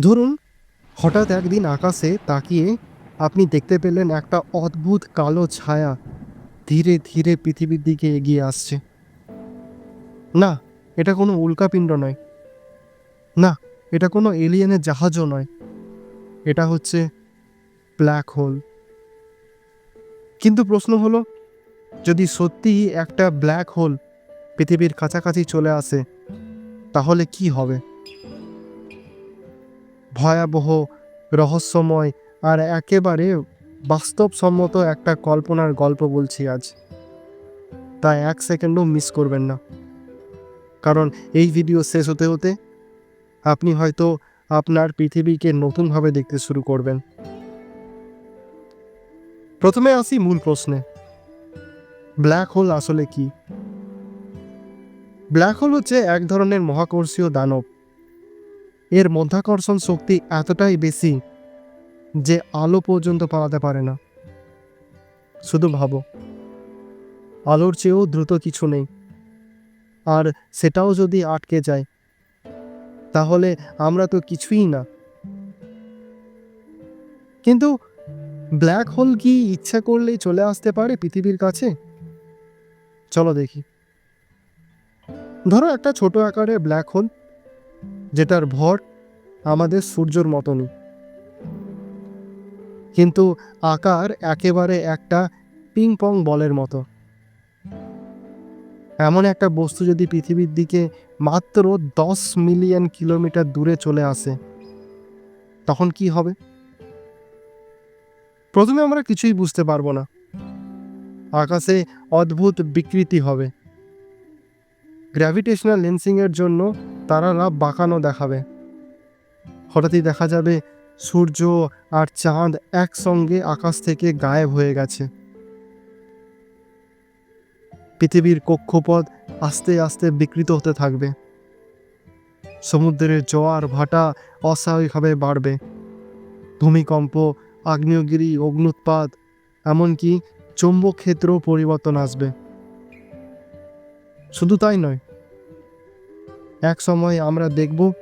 ধরুন, হঠাৎ একদিন আকাশে তাকিয়ে আপনি দেখতে পেলেন একটা অদ্ভুত কালো ছায়া ধীরে ধীরে পৃথিবীর দিকে এগিয়ে আসছে। না, এটা কোনো উল্কাপিণ্ড নয়। না, এটা কোনো এলিয়েনের জাহাজও নয়। এটা হচ্ছে ব্ল্যাক হোল। কিন্তু প্রশ্ন হলো, যদি সত্যিই একটা ব্ল্যাক হোল পৃথিবীর কাছাকাছি চলে আসে, তাহলে কি হবে? ভয়াবহ, রহস্যময় আর একেবারে বাস্তবসম্মত একটা কল্পনার গল্প বলছি আজ। তাই এক সেকেন্ডও মিস করবেন না। কারণ এই ভিডিও শেষ হতে হতে আপনি হয়তো আপনার পৃথিবীকে নতুনভাবে দেখতে শুরু করবেন। প্রথমে আসি মূল প্রশ্নে, ব্ল্যাক হোল আসলে কি? ব্ল্যাক হোল হচ্ছে এক ধরনের মহাকর্ষীয় দানব। এর মধ্যাকর্ষণ শক্তি এতটাই বেশি যে আলো পর্যন্ত পালাতে পারে না। শুধু ভাবো, আলোর চেয়েও দ্রুত কিছু নেই। আর সেটাও যদি আটকে যায়, তাহলে আমরা তো কিছুই না। কিন্তু ব্ল্যাক হোল কি ইচ্ছা করলেই চলে আসতে পারে পৃথিবীর কাছে? চলো দেখি। ধরো একটা ছোট আকারের ব্ল্যাক হোল যেটার ভর আমাদের সূর্যর মতনই। কিন্তু আকার একেবারে একটা পিং পং বলের মতো। এমন একটা বস্তু যদি পৃথিবীর দিকে মাত্র দশ মিলিয়ন কিলোমিটার দূরে চলে আসে, তখন কি হবে? প্রথমে আমরা কিছুই বুঝতে পারব না। আকাশে অদ্ভুত বিকৃতি হবে। গ্র্যাভিটেশনাল লেন্সিংয়ের জন্য তারারা বাঁকানো দেখাবে। হঠাৎই দেখা যাবে সূর্য আর চাঁদ একসঙ্গে আকাশ থেকে গায়েব হয়ে গেছে। পৃথিবীর কক্ষপথ আস্তে আস্তে বিকৃত হতে থাকবে। সমুদ্রের জোয়ার ভাটা অস্বাভাবিকভাবে বাড়বে। ভূমিকম্প, আগ্নেয়গিরি, অগ্নুৎপাত, এমনকি চৌম্বক ক্ষেত্রেও পরিবর্তন আসবে। শুধু তাই নয় এক সময় আমরা দেখব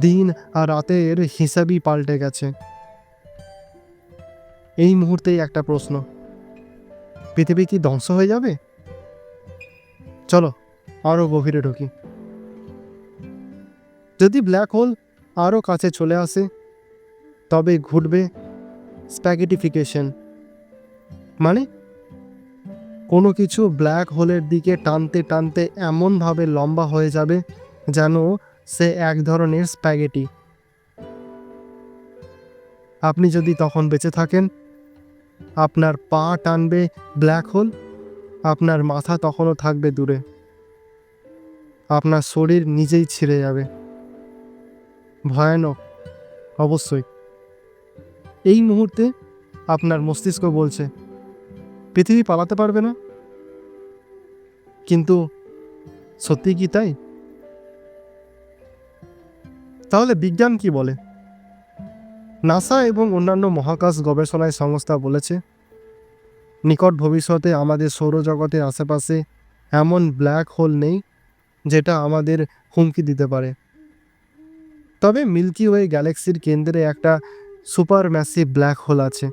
দিন আর রাতের হিসাবই পাল্টে গেছে। এই মুহূর্তেই একটা প্রশ্ন, পৃথিবী কি ধ্বংস হয়ে যাবে? চলো আরও গভীরে ঢুকি। যদি ব্ল্যাক হোল আরও কাছে চলে আসে, তবে ঘটবে স্প্যাগেটিফিকেশন। মানে? কোনো কিছু ব্ল্যাক হোলের দিকে টানতে টানতে এমনভাবে লম্বা হয়ে যাবে যেন সে এক ধরনের স্প্যাগেটি। আপনি যদি তখন বেঁচে থাকেন, আপনার পা টানবে ব্ল্যাক হোল, আপনার মাথা তখনও থাকবে দূরে। আপনার শরীর নিজেই ছিঁড়ে যাবে। ভয়ানক, অবশ্যই। এই মুহূর্তে আপনার মস্তিষ্ক বলছে, পৃথিবী পালাতে পারবে না? কিন্তু সত্যি কি তাই? তাহলে বিজ্ঞান কি বলে? নাসা এবং অন্যান্য মহাকাশ গবেষণায় সংস্থা বলেছে, নিকট ভবিষ্যতে আমাদের সৌরজগতের আশেপাশে এমন ব্ল্যাক হোল নেই যেটা আমাদের হুমকি দিতে পারে। তবে মিল্কি ওয়ে গ্যালাক্সির কেন্দ্রে একটা সুপার ম্যাসিভ ব্ল্যাক হোল আছে,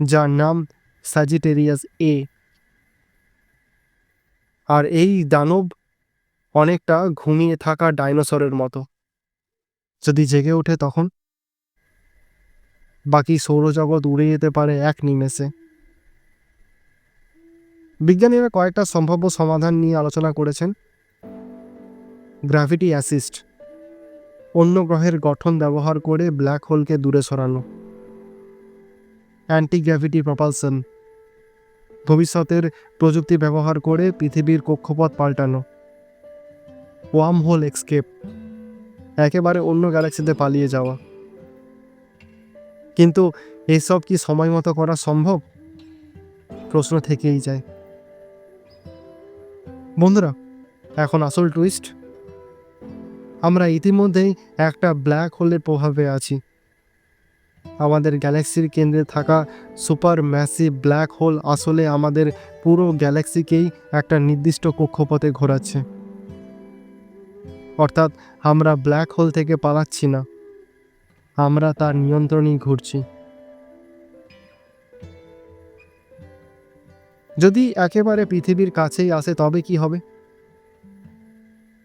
যার নাম স্যাজিটেরিয়াস এ। আর এই দানব অনেকটা ঘুমিয়ে থাকা ডাইনোসরের মতো। যদি জেগে ওঠে তখন? বাকি সৌরজগৎ উড়ে যেতে পারে এক নিমেষে। বিজ্ঞানীরা কয়েকটা সম্ভাব্য সমাধান নিয়ে আলোচনা করেছেন। গ্র্যাভিটি অ্যাসিস্ট, অন্য গ্রহের গঠন ব্যবহার করে ব্ল্যাক হোলকে দূরে সরানো। অ্যান্টি গ্র্যাভিটি প্রপালশন, ভবিষ্যতের প্রযুক্তি ব্যবহার করে পৃথিবীর কক্ষপথ পাল্টানো। ওয়ার্ম হোল এক্সকেপ একেবারে অন্য গ্যালাক্সিতে পালিয়ে যাওয়া। কিন্তু এসব কি সময় মতো করা সম্ভব? প্রশ্ন থেকেই যায়। বন্ধুরা, এখন আসল টুইস্ট আমরা ইতিমধ্যেই একটা ব্ল্যাক হোলের প্রভাবে আছি। আমাদের গ্যালাক্সির কেন্দ্রে থাকা সুপার ম্যাসিভ ব্ল্যাক হোল আসলে আমাদের পুরো গ্যালাক্সিকেই একটা নির্দিষ্ট কক্ষপথে ঘোরাচ্ছে। অর্থাৎ আমরা ব্ল্যাক হোল থেকে পালাচ্ছি না। আমরা তার নিয়ন্ত্রণেই ঘুরছি। যদি একেবারে পৃথিবীর কাছেই আসে, তবে কি হবে?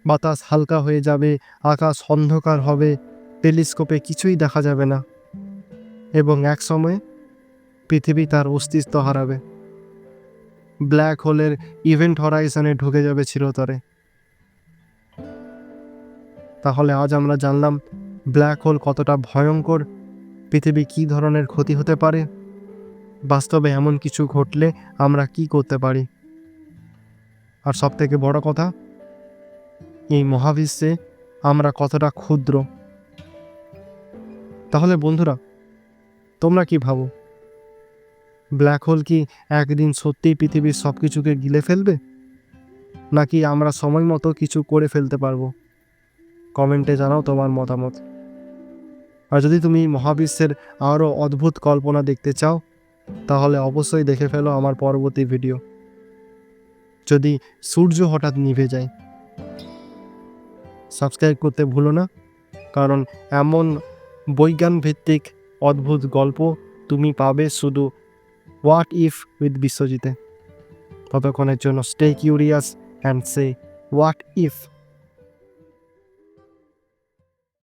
বাতাস হালকা হয়ে যাবে, আকাশ অন্ধকার হবে, টেলিস্কোপে কিছুই দেখা যাবে না। এবং এক সময়ে পৃথিবী তার অস্তিত্ব হারাবে। ব্ল্যাক হোলের ইভেন্ট হরাইজনে ঢুকে যাবে চিরতরে। তাহলে আজ আমরা জানলাম ব্ল্যাক হোল কতটা ভয়ঙ্কর, পৃথিবী কী ধরনের ক্ষতি হতে পারে। বাস্তবে এমন কিছু ঘটলে আমরা কি করতে পারি? আর সব থেকে বড় কথা, এই মহাবিশ্বে আমরা কতটা ক্ষুদ্র। তাহলে বন্ধুরা, তোমরা কি ভাবো? ব্ল্যাক হোল কি একদিন সত্যিই পৃথিবীর সব কিছুকে গিলে ফেলবে? নাকি আমরা সময় মতো কিছু করে ফেলতে পারব? কমেন্টে জানাও তোমার মতামত। আর যদি তুমি মহাবিশ্বের আরও অদ্ভুত কল্পনা দেখতে চাও, তাহলে অবশ্যই দেখে ফেলো আমার পরবর্তী ভিডিও। যদি সূর্য হঠাৎ নিভে যায়, সাবস্ক্রাইব করতে ভুলো না, কারণ এমন বৈজ্ঞান ভিত্তিক অদ্ভুত গল্প তুমি পাবে শুধু হোয়াট ইফ উইথ বিশ্বজিতে। ততক্ষণের জন্য stay curious and say what if.